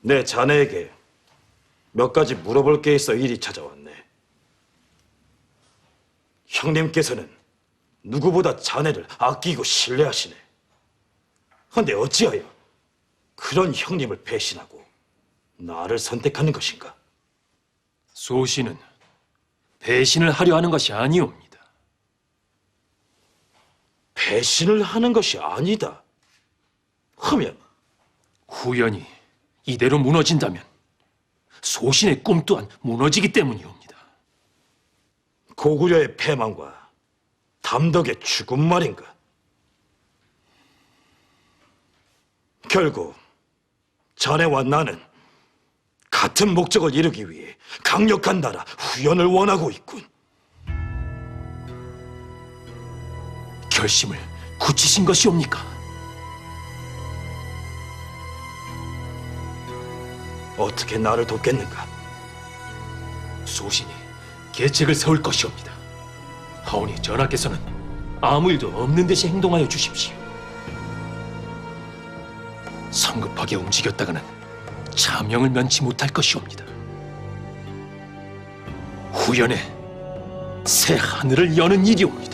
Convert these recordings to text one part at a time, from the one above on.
내 자네에게 몇 가지 물어볼 게 있어 일이 찾아왔네. 형님께서는 누구보다 자네를 아끼고 신뢰하시네. 근데 어찌하여 그런 형님을 배신하고 나를 선택하는 것인가? 소신은 배신을 하려 하는 것이 아니옵니다. 배신을 하는 것이 아니다. 하면 후연이 이대로 무너진다면 소신의 꿈 또한 무너지기 때문이옵니다. 고구려의 패망과 담덕의 죽음 말인가? 결국 자네와 나는 같은 목적을 이루기 위해 강력한 나라 후연을 원하고 있군. 결심을 굳히신 것이옵니까? 어떻게 나를 돕겠는가? 소신이 계책을 세울 것이옵니다. 하오니 전하께서는 아무 일도 없는 듯이 행동하여 주십시오. 성급하게 움직였다가는 차명을 면치 못할 것이옵니다. 후연에 새 하늘을 여는 일이옵니다.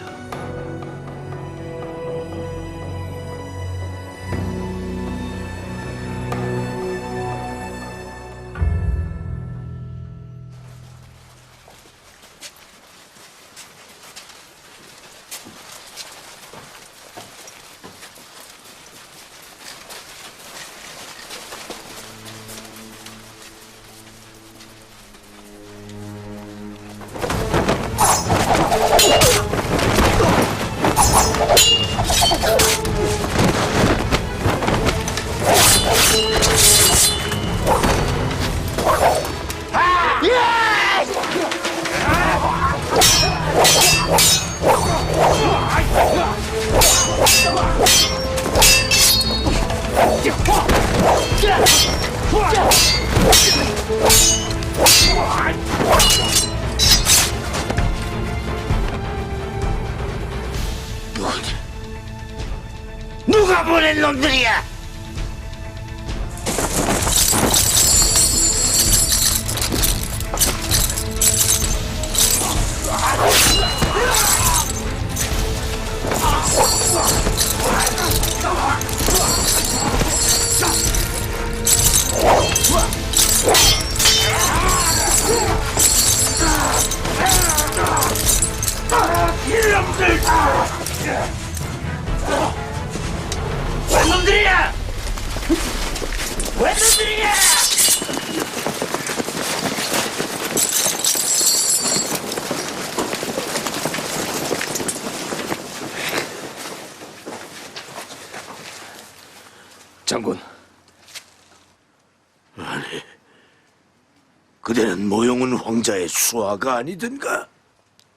수하가 아니든가?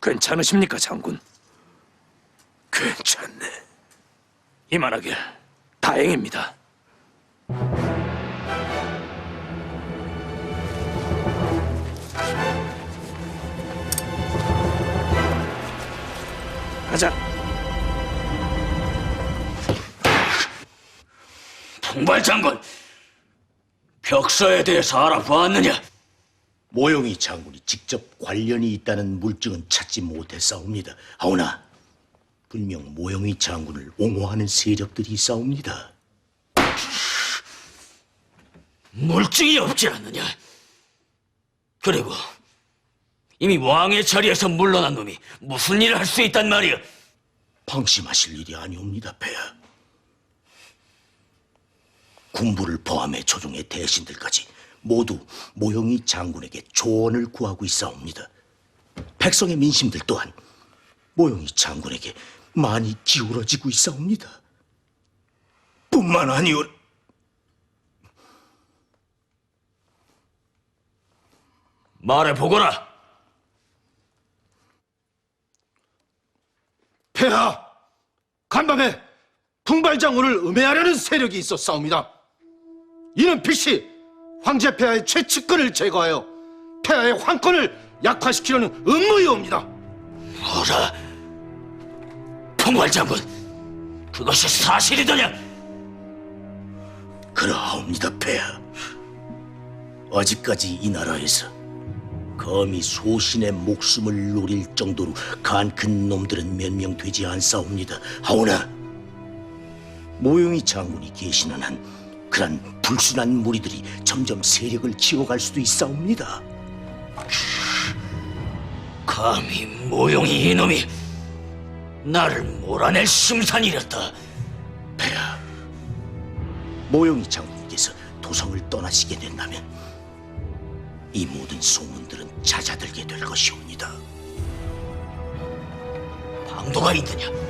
괜찮으십니까, 장군? 괜찮네. 이만하길 다행입니다. 가자. 풍발 장군, 벽서에 대해서 알아보았느냐? 모영이 장군이 직접 관련이 있다는 물증은 찾지 못했사옵니다. 하오나 분명 모영이 장군을 옹호하는 세력들이 있사옵니다. 물증이 없지 않느냐? 그리고 이미 왕의 자리에서 물러난 놈이 무슨 일을 할 수 있단 말이야? 방심하실 일이 아니옵니다, 폐하. 군부를 포함해 조정의 대신들까지 모두 모영이 장군에게 조언을 구하고 있사옵니다. 백성의 민심들 또한 모영이 장군에게 많이 기울어지고 있사옵니다. 뿐만 아니오 말해 보거라. 폐하! 간밤에 풍발장군을 음해하려는 세력이 있었사옵니다. 이는 필시 황제 폐하의 최측근을 제거하여 폐하의 황권을 약화시키려는 음모이옵니다. 뭐라? 풍발 장군, 그것이 사실이더냐? 그러하옵니다, 폐하. 아직까지 이 나라에서 감히 소신의 목숨을 노릴 정도로 간 큰 놈들은 몇 명 되지 않사옵니다. 하오나 모용이 장군이 계시는 한 그런 불순한 무리들이 점점 세력을 키워갈 수도 있사옵니다. 감히 모용이 이놈이 나를 몰아낼 심산이렸다. 폐하, 모용이 장군께서 도성을 떠나시게 된다면 이 모든 소문들은 잦아들게 될 것이옵니다. 방도가 있느냐?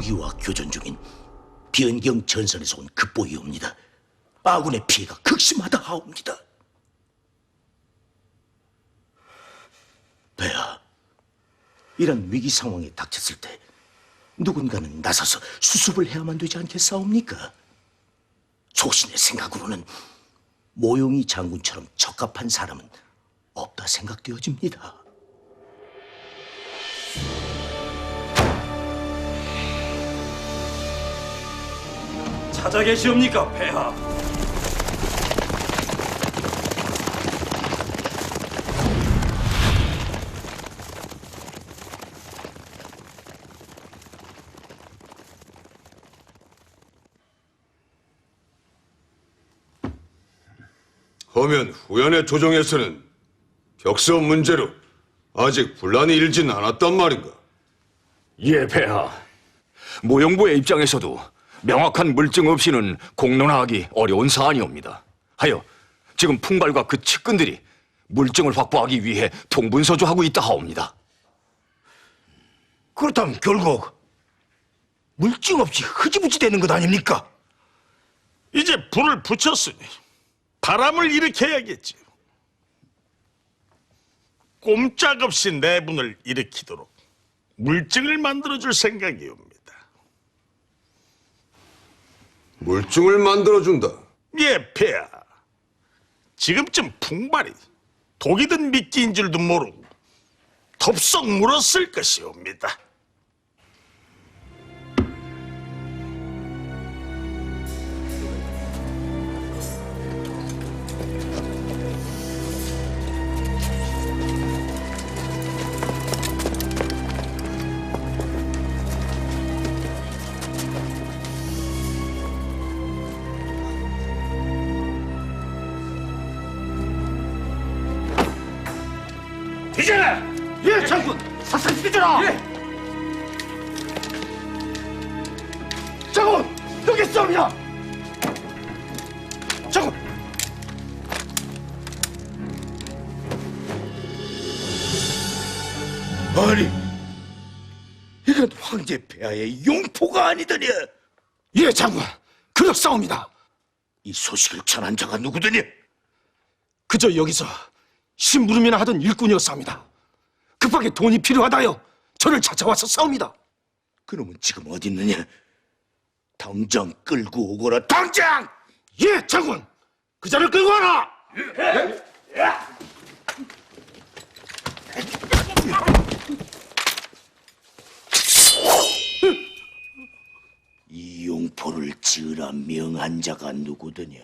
북이와 교전 중인 비연경 전선에서 온 급보이옵니다. 아군의 피해가 극심하다 하옵니다. 배야, 이런 위기 상황에 닥쳤을 때 누군가는 나서서 수습을 해야만 되지 않겠사옵니까? 소신의 생각으로는 모용이 장군처럼 적합한 사람은 없다 생각되어집니다. 찾아 계시옵니까, 폐하? 허면 후연의 조정에서는 격서 문제로 아직 분란이 일진 않았단 말인가? 예, 폐하. 모용부의 입장에서도 명확한 물증 없이는 공론화하기 어려운 사안이옵니다. 하여 지금 풍발과 그 측근들이 물증을 확보하기 위해 통분서주하고 있다 하옵니다. 그렇다면 결국 물증 없이 흐지부지 되는 것 아닙니까? 이제 불을 붙였으니 바람을 일으켜야겠지. 꼼짝없이 내분을 일으키도록 물증을 만들어줄 생각이옵니다. 물증을 만들어준다. 예, 폐하. 지금쯤 풍발이 독이 든 미끼인 줄도 모르고 덥석 물었을 것이옵니다. 폐하의 용포가 아니더냐? 예, 장군! 그렇사옵니다! 이 소식을 전한 자가 누구더냐? 그저 여기서 심부름이나 하던 일꾼이었사옵니다. 급하게 돈이 필요하다여 저를 찾아와서 싸웁니다. 그놈은 지금 어디 있느냐? 당장 끌고 오거라, 당장! 예, 장군! 그 자를 끌고 와라! 이용 포를 지으라 명한 자가 누구더냐?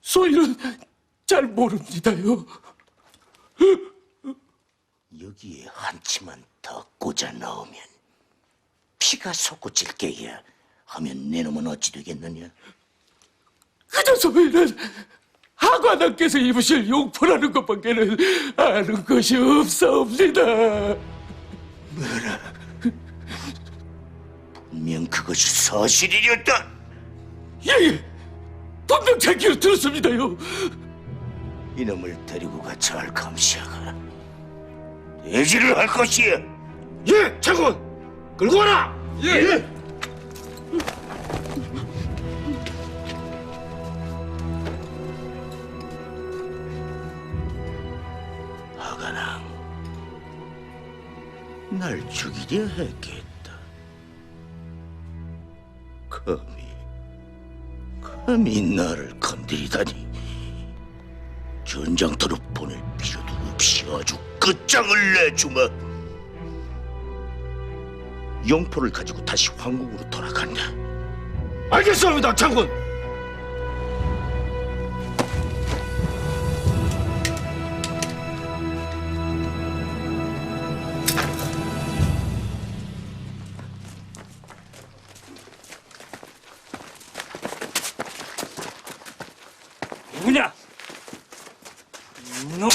저희는 잘 모릅니다요. 여기에 한 치만 더 꽂아 넣으면 피가 솟구칠 게야 하면 내 놈은 어찌 되겠느냐? 그저 저희는 하관왕께서 입으실 용포라는 것밖에는 아는 것이 없사옵니다. 분명 그것이 사실이었다. 예, 분명 제 귀로 들었습니다요. 이놈을 데리고 가 잘 감시하거라. 대지를 할 것이야. 예, 장군! 끌고 와라! 예! 하가랑 날 죽이려 했겠 감히 감히 나를 건드리다니 전장터로 보낼 필요도 없이 아주 끝장을 내주마. 영포를 가지고 다시 황궁으로 돌아간다. 알겠습니다, 장군. 누구냐? 놈.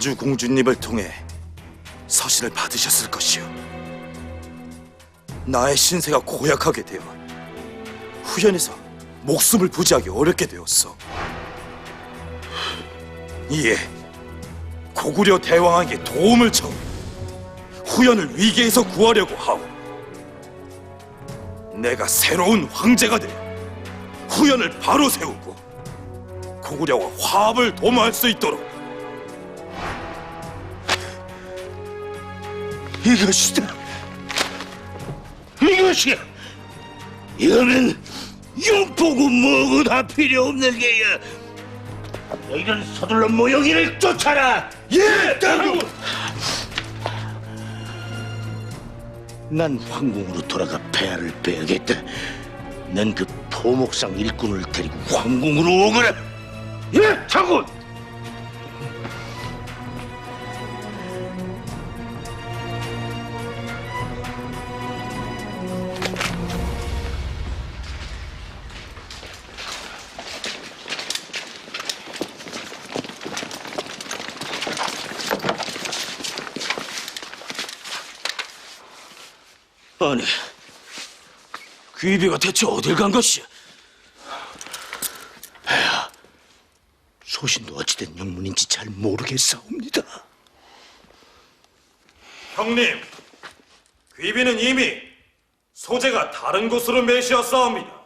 담주 공주님을 통해 서신을 받으셨을 것이오. 나의 신세가 고약하게 되어 후연에서 목숨을 부지하기 어렵게 되었어. 이에 고구려 대왕에게 도움을 청해 후연을 위기에서 구하려고 하오. 내가 새로운 황제가 되어 후연을 바로 세우고 고구려와 화합을 도모할 수 있도록 이것이다. 이것이야. 이거는 용보고 뭐고 다 필요 없는 게야. 너희는 서둘러 모영이를 쫓아라. 예, 장군. 난 황궁으로 돌아가 폐하를 빼야겠다. 넌 그 포목상 일꾼을 데리고 황궁으로 오거라. 예, 장군. 귀비가 대체 어딜 간 것이야? 소신도 어찌된 영문인지 잘 모르겠사옵니다. 형님, 귀비는 이미 소재가 다른 곳으로 매시었사옵니다.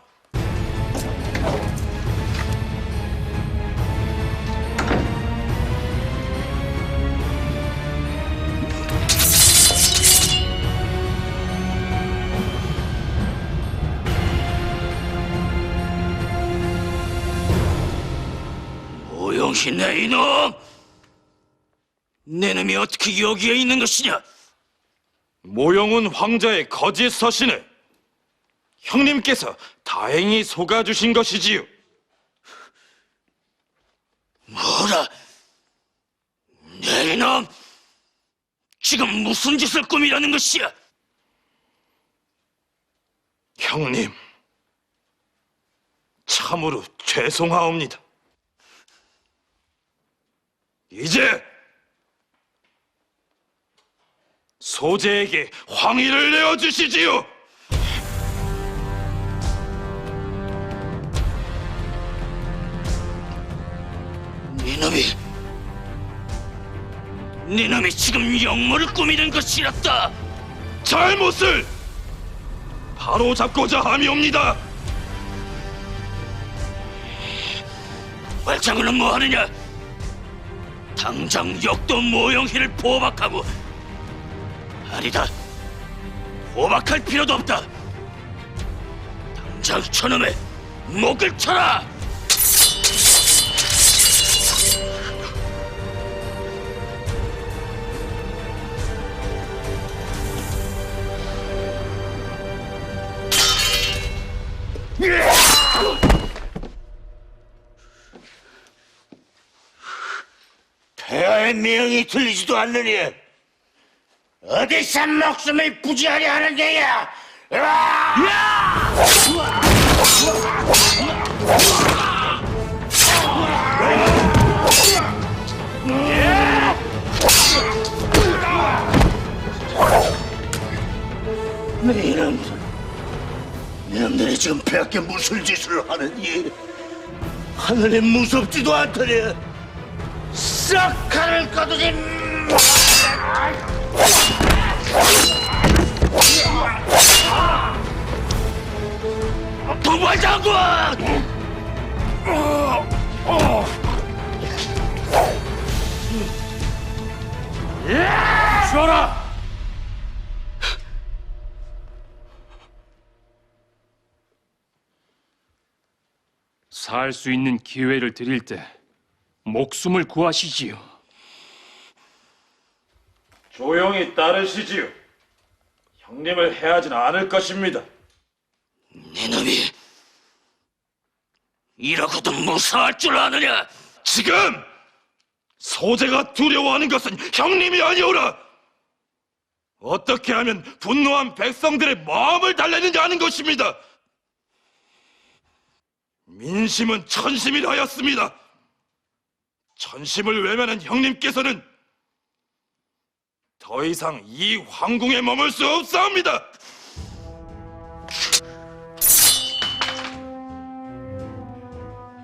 오영신네 이놈! 내 놈이 어떻게 여기에 있는 것이냐? 모영운 황자의 거짓 서신을 형님께서 다행히 속아주신 것이지요. 뭐라? 내 이놈! 지금 무슨 짓을 꾸미려는 것이야? 형님, 참으로 죄송하옵니다. 이제 소재에게 황의를 내어 주시지요. 네 놈이 네 놈이 지금 영모를 꾸미는 것이었다. 잘못을 바로 잡고자 함이옵니다. 말장군은 뭐 하느냐? 당장 역도 모영희를 포박하고 아니다. 포박할 필요도 없다. 당장 저놈의 목을 쳐라. 명이 들리지도 않느니 어디서 목숨을 부지하려 하는 게야? 내 이놈들, 이놈들이 지금 백개 무슨 짓을 하는지 하늘이 무섭지도 않더니 싹 칼을 꺼두지 도발장군! 주하라! 살 수 있는 기회를 드릴 때 목숨을 구하시지요. 조용히 따르시지요. 형님을 해하지는 않을 것입니다. 네놈이 이러고도 무사할 줄 아느냐? 지금 소재가 두려워하는 것은 형님이 아니오라. 어떻게 하면 분노한 백성들의 마음을 달래느냐 하는 것입니다. 민심은 천심이라 하였습니다. 천심을 외면한 형님께서는 더 이상 이 황궁에 머물 수 없사옵니다.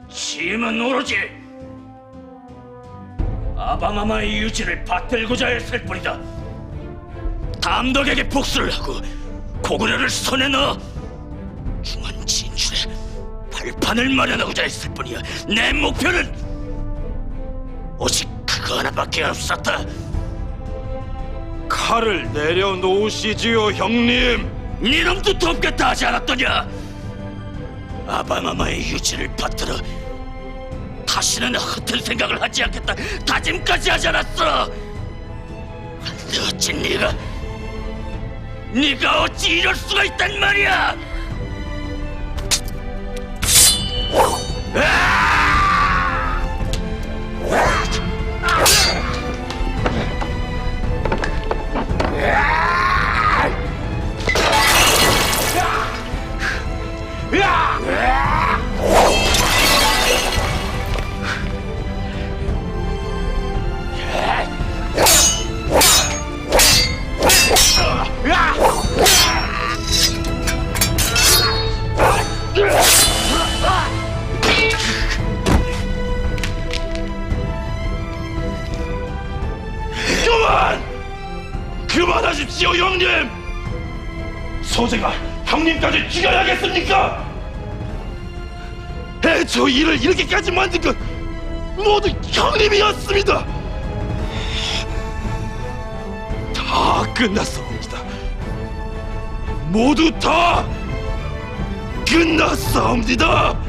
짐은 오로지 아바마마의 유지를 받들고자 했을 뿐이다. 담덕에게 복수를 하고 고구려를 손에 넣어 중원 진출에 발판을 마련하고자 했을 뿐이야. 내 목표는 오직 그거 하나밖에 없었다. 칼을 내려놓으시지요, 형님. 니놈도 돕겠다 하지 않았더냐? 아바마마의 유지를 받들어 다시는 허튼 생각을 하지 않겠다 다짐까지 하지 않았어 근데 어찌 네가 네가 어찌 이럴 수가 있단 말이야 형님이었습니다! 다 끝났사옵니다. 모두 다 끝났사옵니다!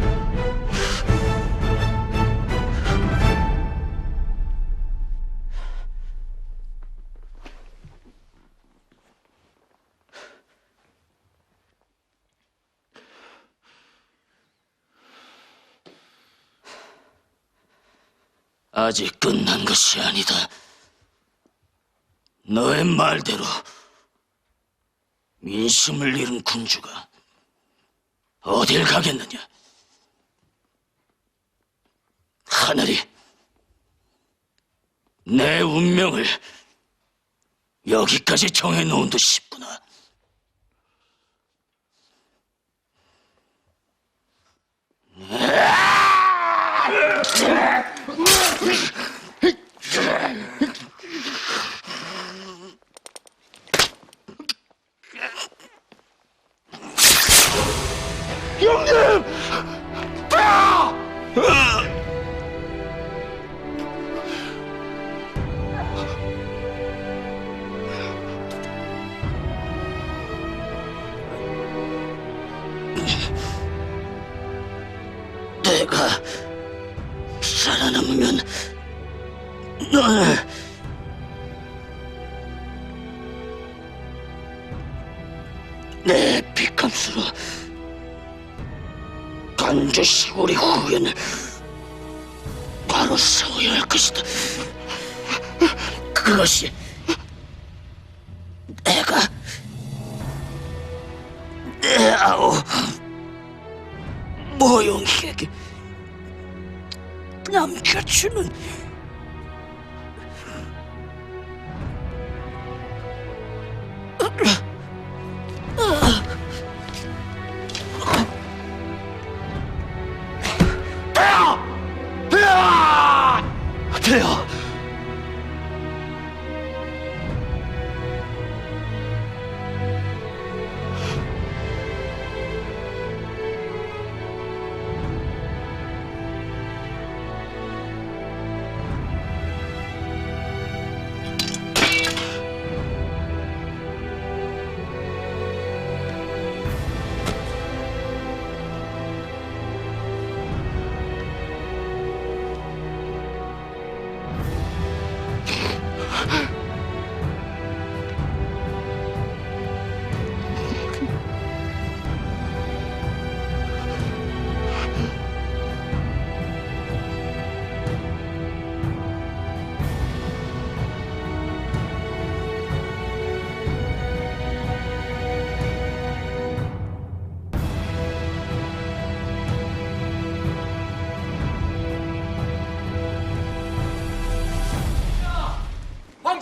아직 끝난 것이 아니다. 너의 말대로 민심을 잃은 군주가 어딜 가겠느냐? 하늘이 내 운명을 여기까지 정해놓은 듯 싶구나. 내가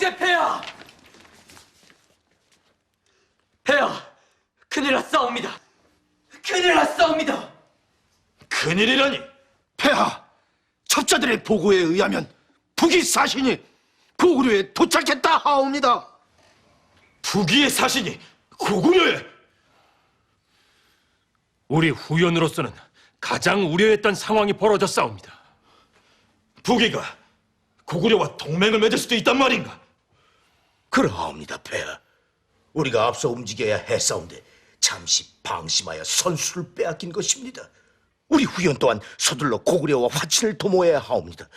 황제 폐하! 폐하, 큰일 났사옵니다. 큰일 났사옵니다. 큰일이라니. 폐하, 첩자들의 보고에 의하면 북이 사신이 고구려에 도착했다 하옵니다. 부기의 사신이 고구려에 우리 후연으로서는 가장 우려했던 상황이 벌어졌사옵니다. 부기가 고구려와 동맹을 맺을 수도 있단 말인가? 그러하옵니다, 폐하. 우리가 앞서 움직여야 했사온데 잠시 방심하여 선수를 빼앗긴 것입니다. 우리 후연 또한 서둘러 고구려와 화친을 도모해야 하옵니다.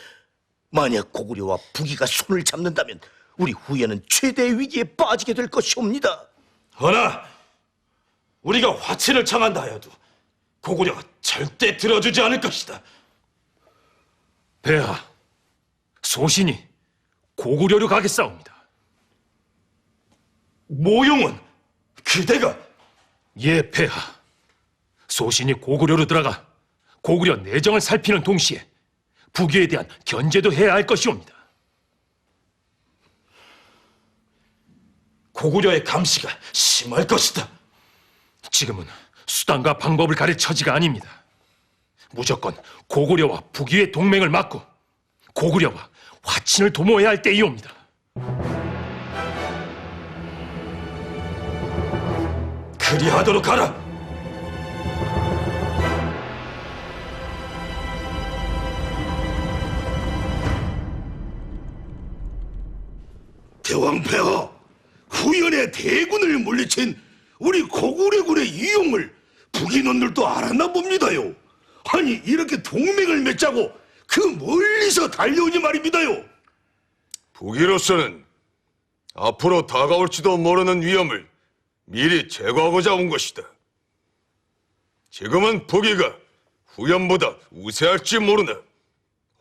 만약 고구려와 부기가 손을 잡는다면 우리 후연은 최대의 위기에 빠지게 될 것이옵니다. 허나 우리가 화친을 청한다 하여도 고구려가 절대 들어주지 않을 것이다. 폐하, 소신이 고구려로 가겠사옵니다. 모용은 그대가 예, 폐하. 소신이 고구려로 들어가 고구려 내정을 살피는 동시에 북위에 대한 견제도 해야 할 것이옵니다. 고구려의 감시가 심할 것이다. 지금은 수단과 방법을 가릴 처지가 아닙니다. 무조건 고구려와 북위의 동맹을 막고 고구려와 화친을 도모해야 할 때이옵니다. 그리하도록 하라. 대왕폐하, 후연의 대군을 물리친 우리 고구려군의 이용을 북인원들도 알았나 봅니다요. 아니 이렇게 동맹을 맺자고 그 멀리서 달려오니 말입니다요. 북이로서는 앞으로 다가올지도 모르는 위험을 미리 제거하고자 온 것이다. 지금은 북이가 후연보다 우세할지 모르나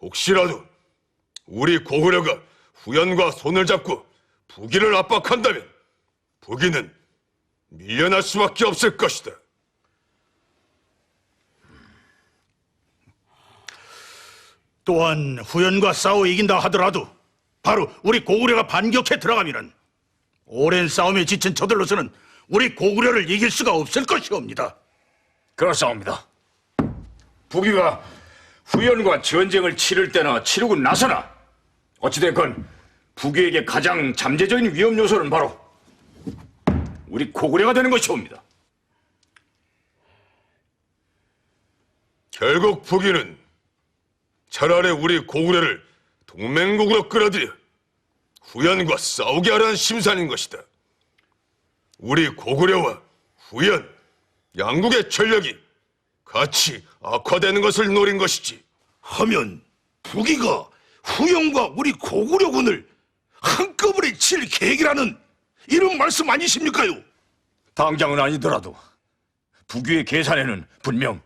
혹시라도 우리 고구려가 후연과 손을 잡고 북이를 압박한다면 북이는 밀려날 수밖에 없을 것이다. 또한 후연과 싸워 이긴다 하더라도 바로 우리 고구려가 반격해 들어가면은 오랜 싸움에 지친 저들로서는 우리 고구려를 이길 수가 없을 것이옵니다. 그렇사옵니다. 북이가 후연과 전쟁을 치를 때나 치르고 나서나 어찌됐건 북위에게 가장 잠재적인 위험 요소는 바로 우리 고구려가 되는 것이옵니다. 결국 북이는 차라리 우리 고구려를 동맹국으로 끌어들여 후연과 싸우게 하라는 심산인 것이다. 우리 고구려와 후연 양국의 전력이 같이 악화되는 것을 노린 것이지. 하면 북이가 후영과 우리 고구려군을 한꺼번에 칠 계획이라는 이런 말씀 아니십니까요? 당장은 아니더라도 북위의 계산에는 분명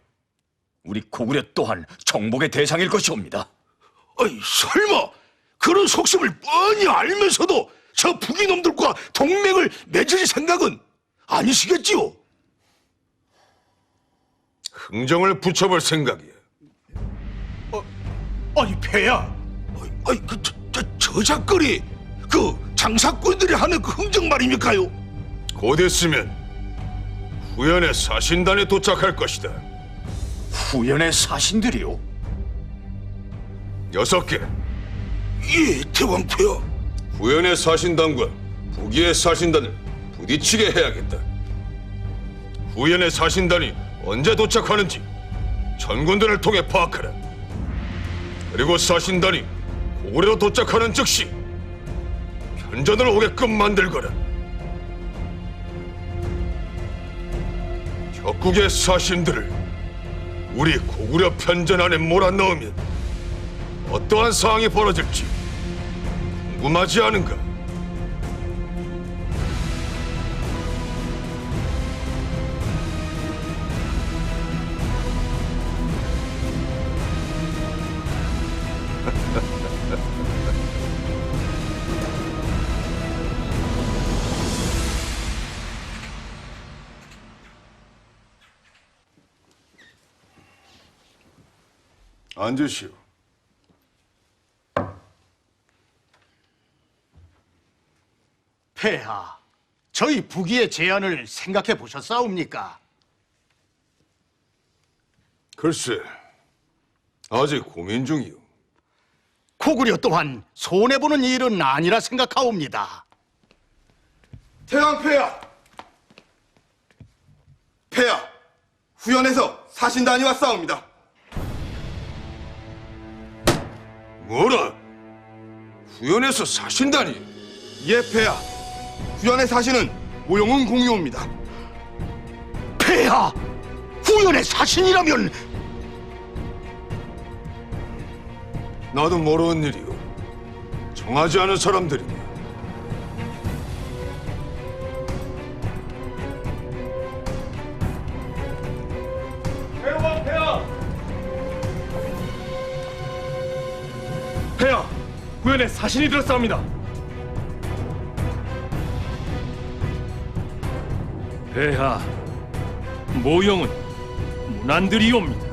우리 고구려 또한 정복의 대상일 것이옵니다. 아이 설마 그런 속셈을 뻔히 알면서도 저 북이 놈들과 동맹을 맺을 생각은 아니시겠지요? 흥정을 붙여볼 생각이야. 아니 폐야, 아이 그 저, 저, 저작거리 그 장사꾼들이 하는 그 흥정 말입니까요? 곧 있으면 후연의 사신단에 도착할 것이다. 후연의 사신들이요? 여섯 개 예, 대왕폐하. 후연의 사신단과 북위의 사신단을 부딪히게 해야겠다. 후연의 사신단이 언제 도착하는지 전군들을 통해 파악하라. 그리고 사신단이 고구려로 도착하는 즉시 편전을 오게끔 만들거라. 적국의 사신들을 우리 고구려 편전 안에 몰아넣으면 어떠한 상황이 벌어질지 궁금하지 않은가? 앉으시오. 폐하, 저희 북위의 제안을 생각해 보셨사옵니까? 글쎄, 아직 고민 중이오. 고구려 또한 손해보는 일은 아니라 생각하옵니다. 태왕 폐하! 폐하! 후연에서 사신단이 왔사옵니다. 뭐라? 후연에서 사신다니? 예, 폐하. 후연의 사신은 모용은 공유옵니다. 폐하! 후연의 사신이라면 나도 모르는 일이오. 정하지 않은 사람들이니. 폐하, 후연의 사신이 들었사옵니다. 폐하, 모형은 문안들이옵니다.